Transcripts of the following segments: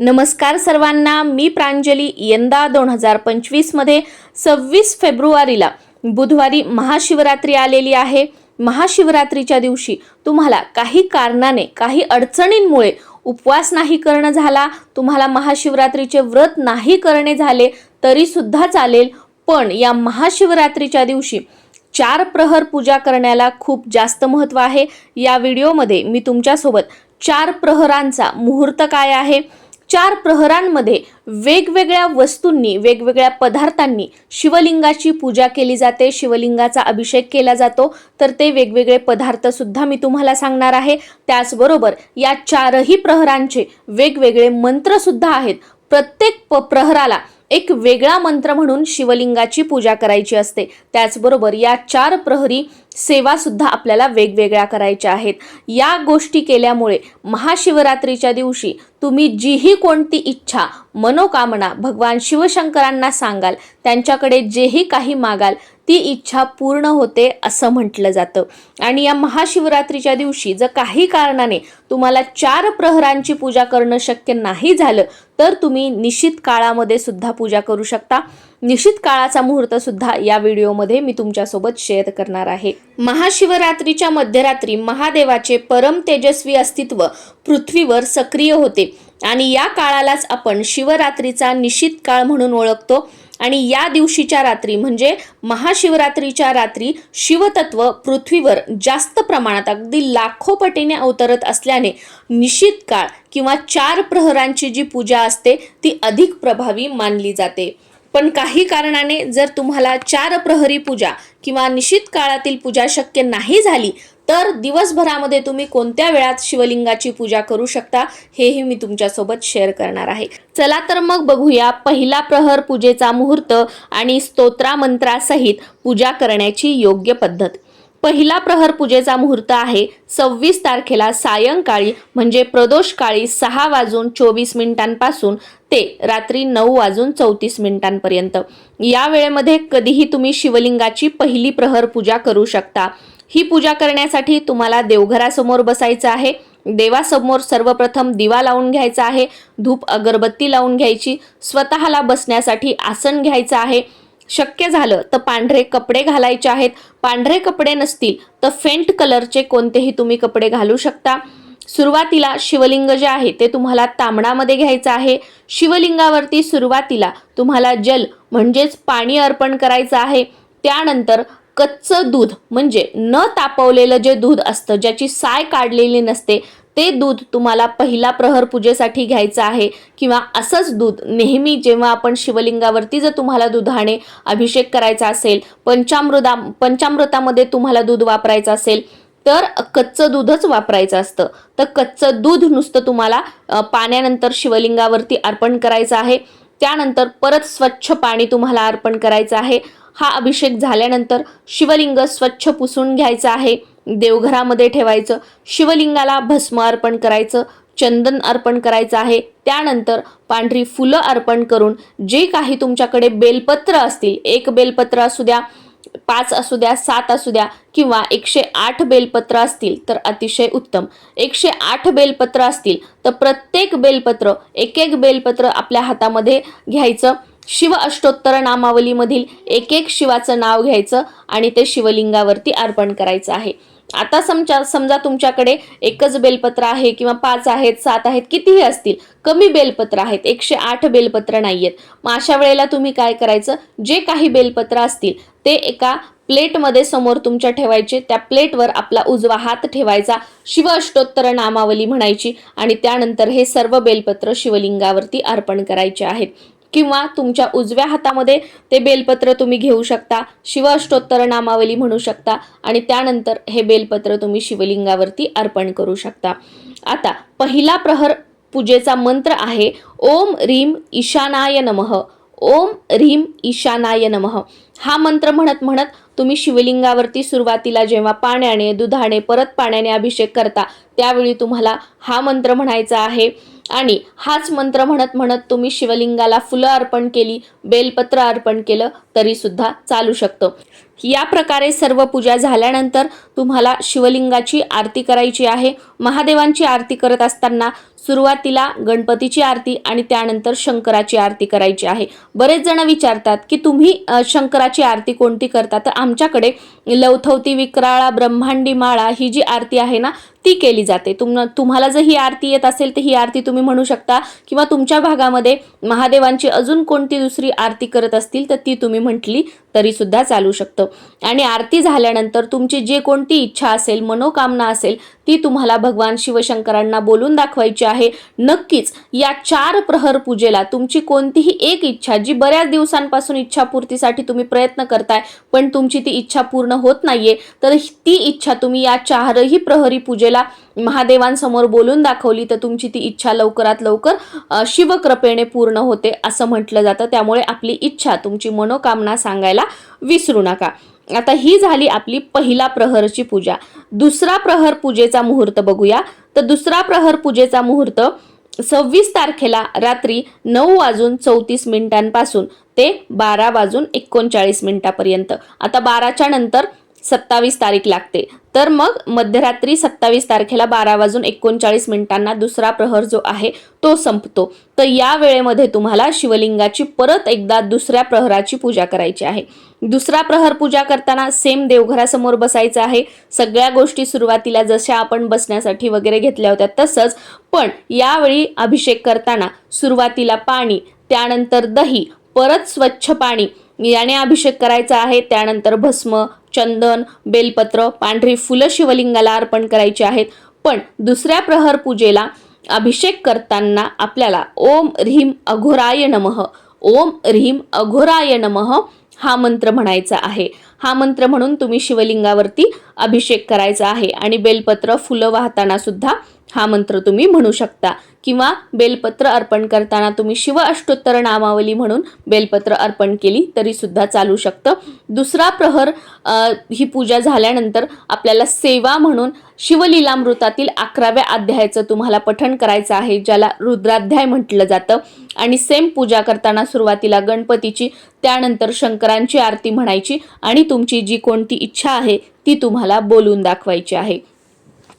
नमस्कार सर्वांना मी प्रांजली यंदा दोन हजार पंचवीसमध्ये सव्वीस फेब्रुवारीला बुधवारी महाशिवरात्री आलेली आहे. महाशिवरात्रीच्या दिवशी तुम्हाला काही कारणाने काही अडचणींमुळे उपवास नाही करणं झाला तुम्हाला महाशिवरात्रीचे व्रत नाही करणे झाले तरीसुद्धा चालेल. पण या महाशिवरात्रीच्या दिवशी चार प्रहर पूजा करण्याला खूप जास्त महत्त्व आहे. या व्हिडिओमध्ये मी तुमच्यासोबत चार प्रहरांचा मुहूर्त काय आहे चार प्रहरांमध्ये वेगवेगळ्या वस्तूंनी वेगवेगळ्या पदार्थांनी शिवलिंगाची पूजा केली जाते शिवलिंगाचा अभिषेक केला जातो. तर ते वेगवेगळे पदार्थ सुद्धा मी तुम्हाला सांगणार आहे. त्याचबरोबर या चारही प्रहरांचे वेगवेगळे मंत्र सुद्धा आहेत. प्रत्येक प प्रहराला एक वेगळा मंत्र म्हणून शिवलिंगाची पूजा करायची असते. त्याचबरोबर या चार प्रहरी सेवासुद्धा आपल्याला वेगवेगळ्या करायच्या आहेत. या गोष्टी केल्यामुळे महाशिवरात्रीच्या दिवशी तुम्ही जीही कोणती इच्छा मनोकामना भगवान शिवशंकरांना सांगाल त्यांच्याकडे जेही काही मागाल ती इच्छा पूर्ण होते असं म्हटलं जातं. आणि या महाशिवरात्रीच्या दिवशी जर काही कारणाने तुम्हाला चार प्रहरांची पूजा करणं शक्य नाही झालं तर तुम्ही निश्चित काळामध्ये सुद्धा पूजा करू शकता. निश्चित काळाचा मुहूर्त सुद्धा या व्हिडिओमध्ये मी तुमच्यासोबत शेअर करणार आहे. महाशिवरात्रीच्या मध्यरात्री महादेवाचे परम तेजस्वी अस्तित्व पृथ्वीवर सक्रिय होते आणि या काळालाच आपण शिवरात्रीचा निश्चित काळ म्हणून ओळखतो आणि या दिवशीच्या रात्री म्हणजे महाशिवरात्रीच्या रात्री शिवतत्व पृथ्वीवर जास्त प्रमाणात अगदी लाखो पटीने अवतरत असल्याने निश्चित काळ किंवा चार प्रहरांची जी पूजा असते ती अधिक प्रभावी मानली जाते. पण काही कारणाने जर तुम्हाला चार प्रहरी पूजा किंवा निश्चित काळातील पूजा शक्य नाही झाली तर दिवसभरामध्ये तुम्ही कोणत्या वेळात शिवलिंगाची पूजा करू शकता हेही मी तुमच्यासोबत शेअर करणार आहे. चला तर मग बघूया पहिला प्रहर पूजेचा मुहूर्त आणि स्तोत्रा मंत्रासहित पूजा करण्याची योग्य पद्धत. पहिला प्रहर पूजेचा मुहूर्त आहे. सव्वीस तारखेला सायंकाळी म्हणजे प्रदोष काळी सहा वाजून चोवीस मिनिटांपासून ते रात्री नऊ वाजून चौतीस मिनिटांपर्यंत. या वेळेमध्ये कधीही तुम्ही शिवलिंगाची पहिली प्रहर पूजा करू शकता. ही पूजा करण्यासाठी तुम्हाला देवघरासमोर बसायचं आहे. देवासमोर सर्वप्रथम दिवा लावून घ्यायचा आहे. धूप अगरबत्ती लावून घ्यायची. स्वतःला बसण्यासाठी आसन घ्यायचं आहे. शक्य झालं तर पांढरे कपडे घालायचे आहेत. पांढरे कपडे नसतील तर फेंट कलरचे कोणतेही तुम्ही कपडे घालू शकता. सुरुवातीला शिवलिंग जे आहे ते तुम्हाला तांबडामध्ये घ्यायचं आहे. शिवलिंगावरती सुरुवातीला तुम्हाला जल म्हणजेच पाणी अर्पण करायचं आहे. त्यानंतर कच्चं दूध म्हणजे न तापवलेलं जे दूध असतं ज्याची साय काढलेली नसते ते दूध तुम्हाला पहिला प्रहर पूजेसाठी घ्यायचं आहे. किंवा असंच दूध नेहमी जेव्हा आपण शिवलिंगावरती जर तुम्हाला दुधाने अभिषेक करायचा असेल पंचामृता पंचामृतामध्ये तुम्हाला दूध वापरायचं असेल तर कच्चं दूधच वापरायचं असतं. तर कच्चं दूध नुसतं तुम्हाला पाण्यानंतर शिवलिंगावरती अर्पण करायचं आहे. त्यानंतर परत स्वच्छ पाणी तुम्हाला अर्पण करायचं आहे. हा अभिषेक झाल्यानंतर शिवलिंग स्वच्छ पुसून घ्यायचं आहे. देवघरामध्ये ठेवायचं. शिवलिंगाला भस्म अर्पण करायचं चंदन अर्पण करायचं आहे. त्यानंतर पांढरी फुलं अर्पण करून जे काही तुमच्याकडे बेलपत्र असतील एक बेलपत्र असू द्या पाच असू द्या सात असू द्या किंवा एकशे आठ बेलपत्र असतील तर अतिशय उत्तम. एकशे आठ बेलपत्र असतील तर प्रत्येक बेलपत्र एक एक बेलपत्र आपल्या हातामध्ये घ्यायचं. शिव अष्टोत्तर नामावलीमधील एक एक शिवाचं नाव घ्यायचं आणि ते शिवलिंगावरती अर्पण करायचं आहे. आता समजा समजा तुमच्याकडे एकच बेलपत्र आहे किंवा पाच आहेत सात आहेत कितीही असतील कमी बेलपत्र आहेत एकशे आठ बेलपत्र नाही आहेत मग अशा वेळेला तुम्ही काय करायचं? जे काही बेलपत्र असतील ते एका प्लेटमध्ये समोर तुमच्या ठेवायचे त्या प्लेटवर आपला उजवा हात ठेवायचा शिव अष्टोत्तर नामावली म्हणायची आणि त्यानंतर हे सर्व बेलपत्र शिवलिंगावरती अर्पण करायचे आहेत. किंवा तुमच्या उजव्या हातामध्ये ते बेलपत्र तुम्ही घेऊ शकता शिव अष्टोत्तर नामावली म्हणू शकता आणि त्यानंतर हे बेलपत्र तुम्ही शिवलिंगावरती अर्पण करू शकता. आता पहिला प्रहर पूजेचा मंत्र आहे ओम रीम ईशानाय नमः. ओम रीम ईशानाय नमः. हा मंत्र म्हणत म्हणत तुम्ही शिवलिंगावरती सुरुवातीला जेव्हा पाण्याने दुधाने परत पाण्याने अभिषेक करता त्यावेळी तुम्हाला हा मंत्र म्हणायचा आहे आणि हाच मंत्र म्हणत म्हणत तुम्ही शिवलिंगाला फुलं अर्पण केली बेलपत्र अर्पण केलं तरी सुद्धा चालू शकतं. या प्रकारे सर्व पूजा झाल्यानंतर तुम्हाला शिवलिंगाची आरती करायची आहे. महादेवांची आरती करत असताना सुरुवातीला गणपतीची आरती आणि त्यानंतर शंकराची आरती करायची आहे. बरेच जण विचारतात की तुम्ही शंकराची आरती कोणती करता? तर आमच्याकडे लवथवती विक्राळा ब्रह्मांडी माळा ही जी आरती आहे ना ती केली जाते. तुम तुम्हाला जर ही आरती येत असेल तर ही आरती तुम्ही म्हणू शकता किंवा तुमच्या भागामध्ये महादेवांची अजून कोणती दुसरी आरती करत असतील तर ती तुम्ही म्हटली तरी सुद्धा चालू शकतं. आणि आरती झाल्यानंतर तुमची जी कोणती इच्छा असेल मनोकामना असेल ती तुम्हाला भगवान शिवशंकरांना बोलून दाखवायची आहे. नक्कीच या चार प्रहर पूजेला तुमची कोणतीही एक इच्छा जी बऱ्याच दिवसांपासून इच्छापूर्तीसाठी तुम्ही प्रयत्न करताय पण तुमची ती इच्छा पूर्ण होत नाहीये तर ती इच्छा तुम्ही या चारही प्रहरी पूजेला महादेवांसमोर बोलून दाखवली तर तुमची ती इच्छा लवकरात लवकर शिवकृपेने पूर्ण होते असं म्हटलं जातं. त्यामुळे आपली इच्छा तुमची मनोकामना सांगायला विसरू नका. आता ही झाली आपली पहिला प्रहरची पूजा. दुसरा प्रहर पूजेचा मुहूर्त बघूया. तर दुसरा प्रहर पूजेचा मुहूर्त सव्वीस तारखेला रात्री नऊ वाजून चौतीस मिनिटांपासून ते बारा वाजून एकोणचाळीस मिनिटापर्यंत. आता बाराच्या नंतर सत्तावीस तारीख लागते. तर मग मध्यरात्री सत्तावीस तारखेला बारा वाजून एकोणचाळीस मिनिटांना दुसरा प्रहर जो आहे तो संपतो. तर या वेळेमध्ये तुम्हाला शिवलिंगाची परत एकदा दुसऱ्या प्रहराची पूजा करायची आहे. दुसरा प्रहर पूजा करताना सेम देवघरासमोर बसायचं आहे. सगळ्या गोष्टी सुरुवातीला जशा आपण बसण्यासाठी वगैरे घेतल्या होत्या तसंच पण यावेळी अभिषेक करताना सुरुवातीला पाणी त्यानंतर दही परत स्वच्छ पाणी याने अभिषेक करायचा आहे. त्यानंतर भस्म चंदन बेलपत्र पांढरी फुलं शिवलिंगाला अर्पण करायची आहेत. पण दुसऱ्या प्रहर पूजेला अभिषेक करताना आपल्याला ओम ह्रीम अघोराय नमः ओम ह्रीम अघोराय नमः हा मंत्र म्हणायचा आहे. हा मंत्र म्हणून तुम्ही शिवलिंगावरती अभिषेक करायचा आहे आणि बेलपत्र फुलं वाहताना सुद्धा हा मंत्र तुम्ही म्हणू शकता. किंवा बेलपत्र अर्पण करताना तुम्ही शिव अष्टोत्तर नामावली म्हणून बेलपत्र अर्पण केली तरी सुद्धा चालू शकतं. दुसरा प्रहर ही पूजा झाल्यानंतर आपल्याला सेवा म्हणून शिवलीलामृतातील अकराव्या अध्यायाचं तुम्हाला पठण करायचं आहे ज्याला रुद्राध्याय म्हटलं जातं. आणि सेम पूजा करताना सुरुवातीला गणपतीची त्यानंतर शंकरांची आरती म्हणायची आणि तुमची जी कोणती इच्छा आहे ती तुम्हाला बोलून दाखवायची आहे.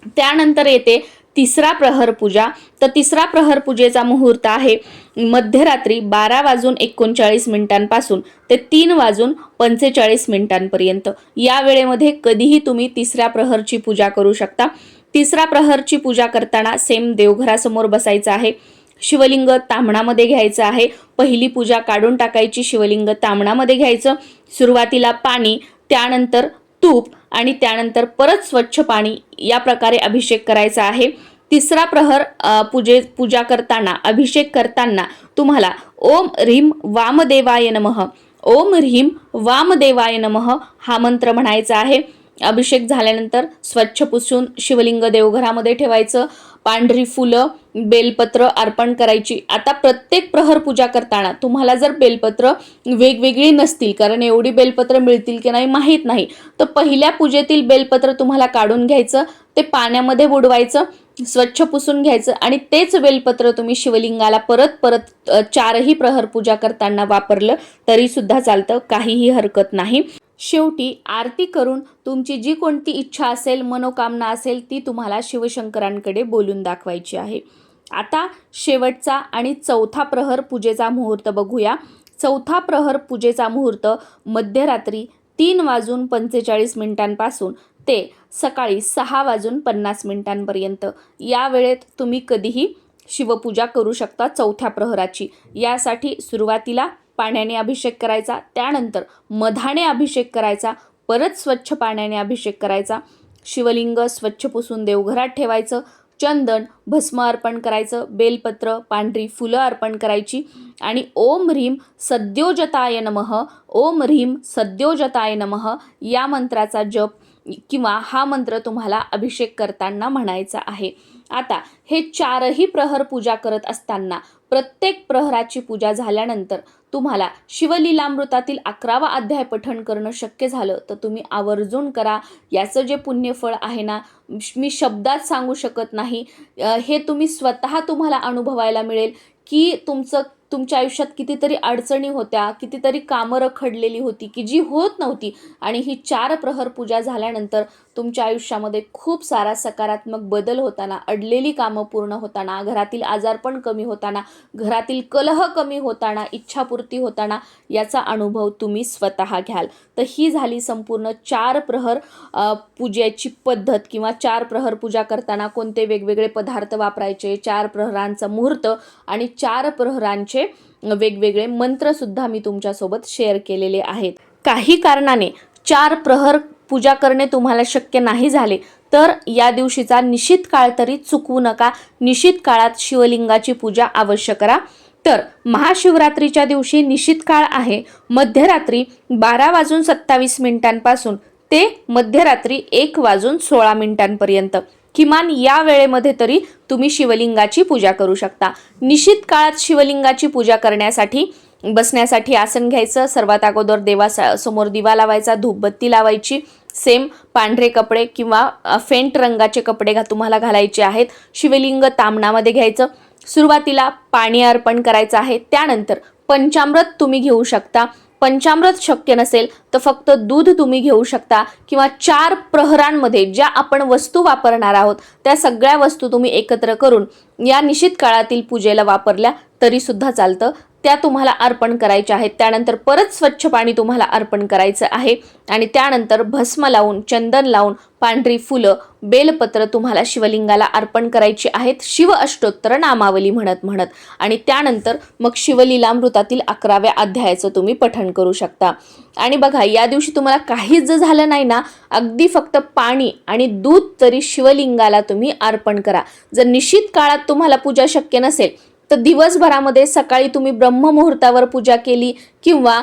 त्यानंतर येते तिसरा प्रहर पूजा. तर तिसरा प्रहर पूजेचा मुहूर्त आहे मध्यरात्री बारा वाजून एकोणचाळीस मिनिटांपासून ते तीन वाजून पंचेचाळीस मिनिटांपर्यंत. या वेळेमध्ये कधीही तुम्ही तिसऱ्या प्रहरची पूजा करू शकता. तिसरा प्रहरची पूजा करताना सेम देवघरासमोर बसायचं आहे. शिवलिंग तामणामध्ये घ्यायचं आहे. पहिली पूजा काढून टाकायची शिवलिंग तामणामध्ये घ्यायचं. सुरुवातीला पाणी त्यानंतर तूप आणि त्यानंतर परत स्वच्छ पाणी या प्रकारे अभिषेक करायचा आहे. तिसरा प्रहर पूजे पूजा करताना अभिषेक करताना तुम्हाला ओम ह्रीम वामदेवाय नमः. ओम ह्रीम वामदेवाय नमः हा मंत्र म्हणायचा आहे. अभिषेक झाल्यानंतर स्वच्छ पुसून शिवलिंग देवघरामध्ये ठेवायचं पांढरी फुलं बेलपत्र अर्पण करायची. आता प्रत्येक प्रहर पूजा करताना तुम्हाला जर बेलपत्र वेगवेगळी नसतील कारण एवढी बेलपत्र मिळतील की नाही माहीत नाही तर पहिल्या पूजेतील बेलपत्र तुम्हाला काढून घ्यायचं ते पाण्यामध्ये बुडवायचं स्वच्छ पुसून घ्यायचं आणि तेच बेलपत्र तुम्ही शिवलिंगाला परत परत चारही प्रहर पूजा करताना वापरलं तरीसुद्धा चालतं काहीही हरकत नाही. शेवटी आरती करून तुमची जी कोणती इच्छा असेल मनोकामना असेल ती तुम्हाला शिवशंकरांकडे बोलून दाखवायची आहे. आता शेवटचा आणि चौथा प्रहर पूजेचा मुहूर्त बघूया. चौथा प्रहर पूजेचा मुहूर्त मध्यरात्री तीन वाजून पंचेचाळीस मिनिटांपासून ते सकाळी सहा वाजून पन्नास मिनिटांपर्यंत. या वेळेत तुम्ही कधीही शिवपूजा करू शकता चौथ्या प्रहराची. यासाठी सुरुवातीला पाण्याने अभिषेक करायचा त्यानंतर मधाने अभिषेक करायचा परत स्वच्छ पाण्याने अभिषेक करायचा. शिवलिंग स्वच्छ पुसून देवघरात ठेवायचं चंदन भस्म अर्पण करायचं बेलपत्र पांढरी फुलं अर्पण करायची आणि ओम ह्रीम सद्योजताय नमः ओम ह्रीम सद्योजताय नमः या मंत्राचा जप किंवा हा मंत्र तुम्हाला अभिषेक करताना म्हणायचा आहे. आता हे चारही प्रहर पूजा करत असताना प्रत्येक प्रहराची पूजा झाल्यानंतर तुम्हाला शिवलीलामृतातील अकरावा अध्याय पठण करणं शक्य झालं तर तुम्ही आवर्जून करा. याचं जे पुण्यफळ आहे ना मी शब्दात सांगू शकत नाही. हे तुम्ही स्वतः तुम्हाला अनुभवायला मिळेल की तुमचं तुमच्या आयुष्यात कितीतरी अडचणी होत्या कितीतरी कामं रखडलेली होती की जी होत नव्हती. आणि ही चार प्रहर पूजा झाल्यानंतर तुमच्या आयुष्यामध्ये खूप सारा सकारात्मक बदल होताना अडलेली कामं पूर्ण होताना घरातील आजारपण कमी होताना घरातील कलह कमी होताना इच्छापूर्ती होताना याचा अनुभव तुम्ही स्वतः घ्याल. तर ही झाली संपूर्ण चार प्रहर पूजेची पद्धत किंवा चार प्रहर पूजा करताना कोणते वेगवेगळे पदार्थ वापरायचे चार प्रहरांचा मुहूर्त आणि चार प्रहरांचे वेगवेगळे मंत्रसुद्धा मी तुमच्यासोबत शेअर केलेले आहेत. काही कारणाने चार प्रहर पूजा करणे तुम्हाला शक्य नाही झाले तर या दिवशीचा निश्चित काळ तरी चुकवू नका. निश्चित काळात शिवलिंगाची पूजा अवश्य करा. तर महाशिवरात्रीच्या दिवशी निश्चित काळ आहे. मध्यरात्री बारा वाजून सत्तावीस मिनिटांपासून ते मध्यरात्री एक वाजून सोळा मिनिटांपर्यंत. किमान या वेळेमध्ये तरी तुम्ही शिवलिंगाची पूजा करू शकता. निश्चित काळात शिवलिंगाची पूजा करण्यासाठी बसण्यासाठी आसन घ्यायचं. सर्वात अगोदर देवासमोर दिवा लावायचा धूपबत्ती लावायची. सेम पांढरे कपडे किंवा फेंट रंगाचे कपडे घा तुम्हाला घालायचे आहेत. शिवलिंग तामणामध्ये घ्यायचं. सुरुवातीला पाणी अर्पण करायचं आहे. त्यानंतर पंचामृत तुम्ही घेऊ शकता. पंचामृत शक्य नसेल तर फक्त दूध तुम्ही घेऊ शकता किंवा चार प्रहरांमध्ये ज्या आपण वस्तू वापरणार आहोत त्या सगळ्या वस्तू तुम्ही एकत्र करून या निश्चित काळातील पूजेला वापरल्या तरीसुद्धा चालतं. त्या तुम्हाला अर्पण करायच्या आहेत. त्यानंतर परत स्वच्छ पाणी तुम्हाला अर्पण करायचं आहे. आणि त्यानंतर भस्म लावून चंदन लावून पांढरी फुलं बेलपत्र तुम्हाला शिवलिंगाला अर्पण करायची आहेत. शिव अष्टोत्तर नामावली म्हणत म्हणत. आणि त्यानंतर मग शिवलीलामृतातील अकराव्या अध्यायाचं तुम्ही पठण करू शकता. आणि बघा या दिवशी तुम्हाला काहीच जर झालं नाही ना अगदी फक्त पाणी आणि दूध तरी शिवलिंगाला तुम्ही अर्पण करा. जर निश्चित काळात तुम्हाला पूजा शक्य नसेल तर दिवसभरामध्ये सकाळी तुम्ही ब्रह्ममुहूर्तावर पूजा केली किंवा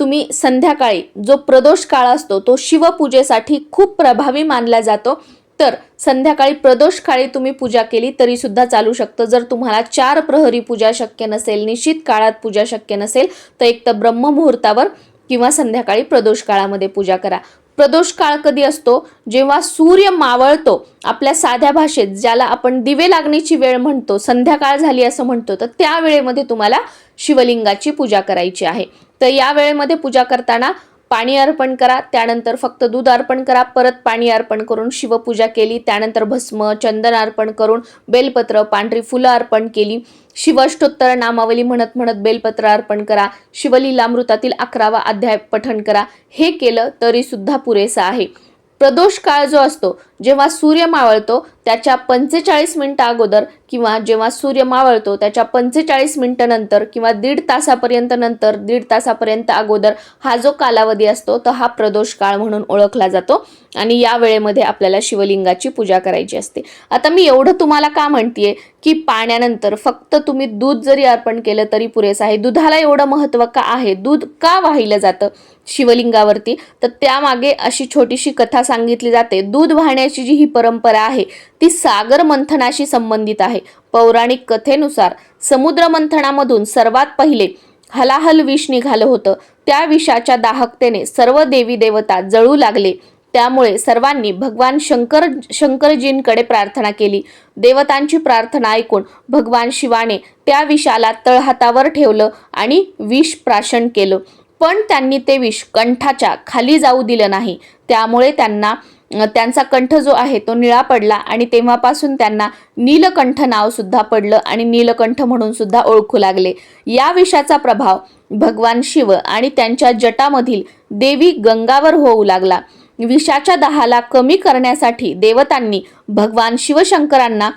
तुम्ही संध्याकाळी जो प्रदोष काळ असतो तो शिवपूजेसाठी खूप प्रभावी मानला जातो. तर संध्याकाळी प्रदोष काळी तुम्ही पूजा केली तरी सुद्धा चालू शकतं. जर तुम्हाला चार प्रहरी पूजा शक्य नसेल निश्चित काळात पूजा शक्य नसेल तर एक तर ब्रह्ममुहूर्तावर किंवा संध्याकाळी प्रदोष काळामध्ये पूजा करा. प्रदोष काळ कधी असतो? जेव्हा सूर्य मावळतो आपल्या साध्या भाषेत ज्याला आपण दिवे लागण्याची वेळ म्हणतो संध्याकाळ झाली असं म्हणतो तर त्या वेळेमध्ये तुम्हाला शिवलिंगाची पूजा करायची आहे. तर या वेळेमध्ये पूजा करताना पाणी अर्पण करा त्यानंतर फक्त दूध अर्पण करा परत पाणी अर्पण करून शिवपूजा केली त्यानंतर भस्म चंदन अर्पण करून बेलपत्र पांढरी फुलं अर्पण केली. शिवष्टोत्तर नामावली म्हणत म्हणत बेलपत्र अर्पण करा शिवलीलामृतातील अकरावा अध्याय पठण करा. हे केलं तरी सुद्धा पुरेसं आहे. प्रदोष काळ जो असतो जेव्हा सूर्य मावळतो त्याच्या पंचेचाळीस मिनिटं अगोदर किंवा जेव्हा सूर्य मावळतो त्याच्या पंचेचाळीस मिनिटं नंतर किंवा दीड तासापर्यंत नंतर दीड तासापर्यंत अगोदर हा जो कालावधी असतो तो हा प्रदोष काळ म्हणून ओळखला जातो आणि या वेळेमध्ये आपल्याला शिवलिंगाची पूजा करायची असते. आता मी एवढं तुम्हाला का म्हणतेय की पाण्यानंतर फक्त तुम्ही दूध जरी अर्पण केलं तरी पुरेसं आहे. दुधाला एवढं महत्त्व का आहे? दूध का वाहिलं जातं शिवलिंगावरती? तर त्यामागे अशी छोटीशी कथा सांगितली जाते. दूध वाहण्या करण्याची जी ही परंपरा आहे ती सागर मंथनाशी संबंधित आहे. पौराणिक कथेनुसार समुद्र मंथनामधून सर्वात पहिले हलाहल विष निघालं होतं. त्या विषाच्या दाहकतेने सर्व देवी देवता जळू लागले. त्यामुळे सर्वांनी भगवान शंकर शंकरजींकडे प्रार्थना केली. देवतांची प्रार्थना ऐकून भगवान शिवाने त्या विषाला तळहातावर ठेवलं आणि विष प्राशन केलं. पण त्यांनी ते विष कंठाच्या खाली जाऊ दिलं नाही. त्यामुळे त्यांना त्यांचा कंठ जो आहे तो निळा पडला आणि तेव्हापासून त्यांना नीलकंठ नाव सुद्धा पडलं आणि नीलकंठ म्हणून सुद्धा ओळखू लागले. या विषाचा प्रभाव भगवान शिव आणि त्यांच्या जटामधील देवी गंगावर होऊ लागला. विषाच्या दहाला कमी करण्यासाठी देवतांनी भगवान शिवशंकरांना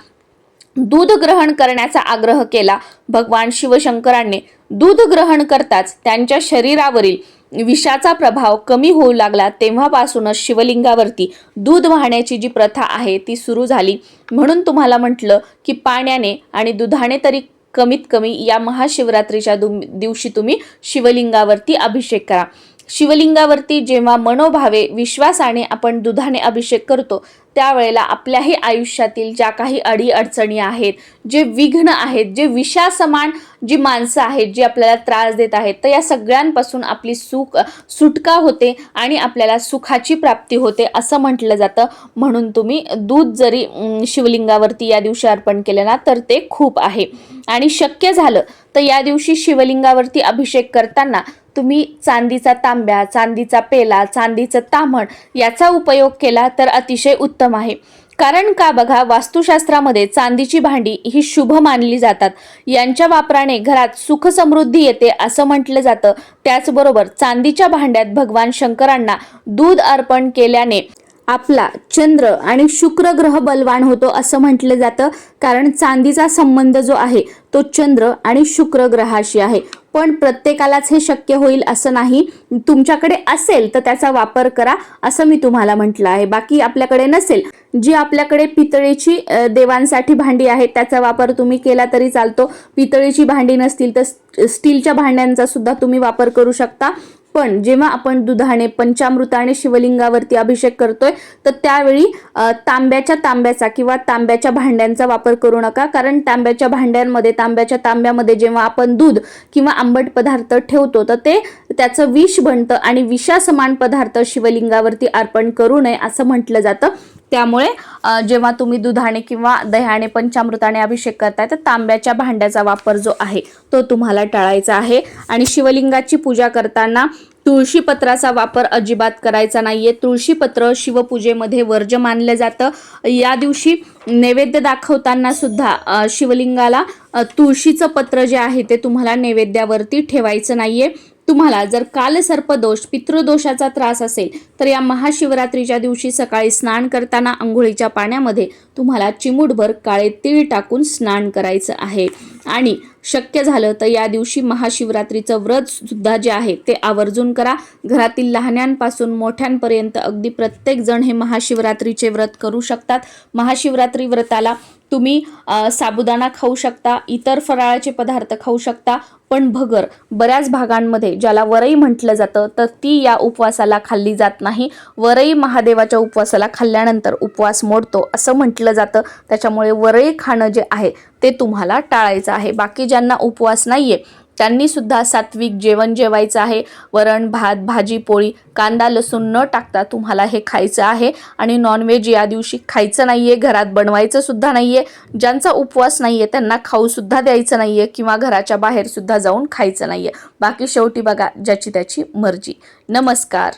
दूध ग्रहण करण्याचा आग्रह केला. भगवान शिवशंकरांनी दूध ग्रहण करताच त्यांच्या शरीरावरील विषाचा प्रभाव कमी होऊ लागला तेव्हापासूनच शिवलिंगावरती दूध वाहण्याची जी प्रथा आहे ती सुरू झाली. म्हणून तुम्हाला म्हटलं की पाण्याने आणि दुधाने तरी कमीत कमी या महाशिवरात्रीच्या दुम- दिवशी तुम्ही शिवलिंगावरती अभिषेक करा. शिवलिंगावरती जेव्हा मनोभावे विश्वासाने आपण दुधाने अभिषेक करतो त्यावेळेला आपल्याही आयुष्यातील ज्या काही अडी अडचणी आहेत जे विघ्न आहेत जे विषासमान जी माणसं आहेत जी आपल्याला त्रास देत आहेत तर या सगळ्यांपासून आपली सुख सुटका होते आणि आपल्याला सुखाची प्राप्ती होते असं म्हटलं जातं. म्हणून तुम्ही दूध जरी शिवलिंगावरती या दिवशी अर्पण केलं ना तर ते खूप आहे. आणि शक्य झालं तर या दिवशी शिवलिंगावरती अभिषेक करताना तुम्ही चांदीचा तांब्या चांदीचा पेला चांदीचं तामण याचा उपयोग केला तर अतिशय उत्तम आहे. कारण का बघा वास्तुशास्त्रामध्ये चांदीची भांडी ही शुभ मानली जातात. यांच्या वापराने घरात सुख समृद्धी येते असं म्हटलं जातं. त्याचबरोबर चांदीच्या भांड्यात भगवान शंकरांना दूध अर्पण केल्याने आपला चंद्र आणि शुक्र ग्रह बलवान होतो असं म्हटलं जातं. कारण चांदीचा संबंध जो आहे तो चंद्र आणि शुक्र ग्रहाशी आहे. पण प्रत्येकालाच हे शक्य होईल असं नाही. तुमच्याकडे असेल तर त्याचा वापर करा असं मी तुम्हाला म्हटलं आहे. बाकी आपल्याकडे नसेल जी आपल्याकडे पितळेची देवांसाठी भांडी आहेत त्याचा वापर तुम्ही केला तरी चालतो. पितळेची भांडी नसतील तर स्टीलच्या भांड्यांचा सुद्धा तुम्ही वापर करू शकता. पण जेव्हा आपण दुधाने पंचामृताने शिवलिंगावरती अभिषेक करतोय तर त्यावेळी तांब्याच्या तांब्याचा किंवा तांब्याच्या भांड्यांचा वापर करू नका. कारण तांब्याच्या भांड्यांमध्ये तांब्याच्या तांब्यामध्ये जेव्हा आपण दूध किंवा आंबट पदार्थ ठेवतो तर ते त्याचं विष बनतं आणि विषासमान पदार्थ शिवलिंगावरती अर्पण करू नये असं म्हटलं जातं. त्यामुळे जेव्हा तुम्ही दुधाने किंवा दह्याने पंचामृताने अभिषेक करताय तर तांब्याच्या भांड्याचा वापर जो आहे तो तुम्हाला टाळायचा आहे. आणि शिवलिंगाची पूजा करताना तुळशीपत्राचा वापर अजिबात करायचा नाहीये. तुळशीपत्र शिवपूजेमध्ये वर्ज मानलं जातं. या दिवशी नैवेद्य दाखवताना सुद्धा शिवलिंगाला तुळशीचं पत्र जे आहे ते तुम्हाला नैवेद्यावरती ठेवायचं नाहीये. तुम्हाला जर कालसर्पदोष पितृदोषाचा त्रास असेल तर या महाशिवरात्रीच्या दिवशी सकाळी स्नान करताना आंघोळीच्या पाण्यामध्ये तुम्हाला चिमूटभर काळे तीळ टाकून स्नान करायचं आहे. आणि शक्य झालं तर या दिवशी महाशिवरात्रीचं व्रत सुद्धा जे आहे ते आवर्जून करा. घरातील लहान्यांपासून मोठ्यांपर्यंत अगदी प्रत्येक जण हे महाशिवरात्रीचे व्रत करू शकतात. महाशिवरात्री व्रताला तुम्ही साबुदाणा खाऊ शकता इतर फराळाचे पदार्थ खाऊ शकता पण भगर बऱ्याच भागांमध्ये ज्याला वरई म्हटलं जातं तर ती या उपवासाला खाल्ली जात नाही. वरई महादेवाच्या उपवासाला खाल्ल्यानंतर उपवास मोडतो असं म्हटलं जातं. त्याच्यामुळे वरई खाणं जे आहे ते तुम्हाला टाळायचं आहे. बाकी ज्यांना उपवास नाहीये त्यांनी सुद्धा सात्विक जेवण जेवायचं आहे. वरण भात भाजी पोळी कांदा लसूण न टाकता तुम्हाला हे खायचं आहे. आणि नॉनव्हेज या दिवशी खायचं नाही आहे घरात बनवायचं सुद्धा आहे ज्यांचा उपवास नाही आहे त्यांना खाऊसुद्धा द्यायचं नाही आहे किंवा घराच्या बाहेरसुद्धा जाऊन खायचं नाही आहे बाकी शेवटी बघा ज्याची त्याची मर्जी. नमस्कार.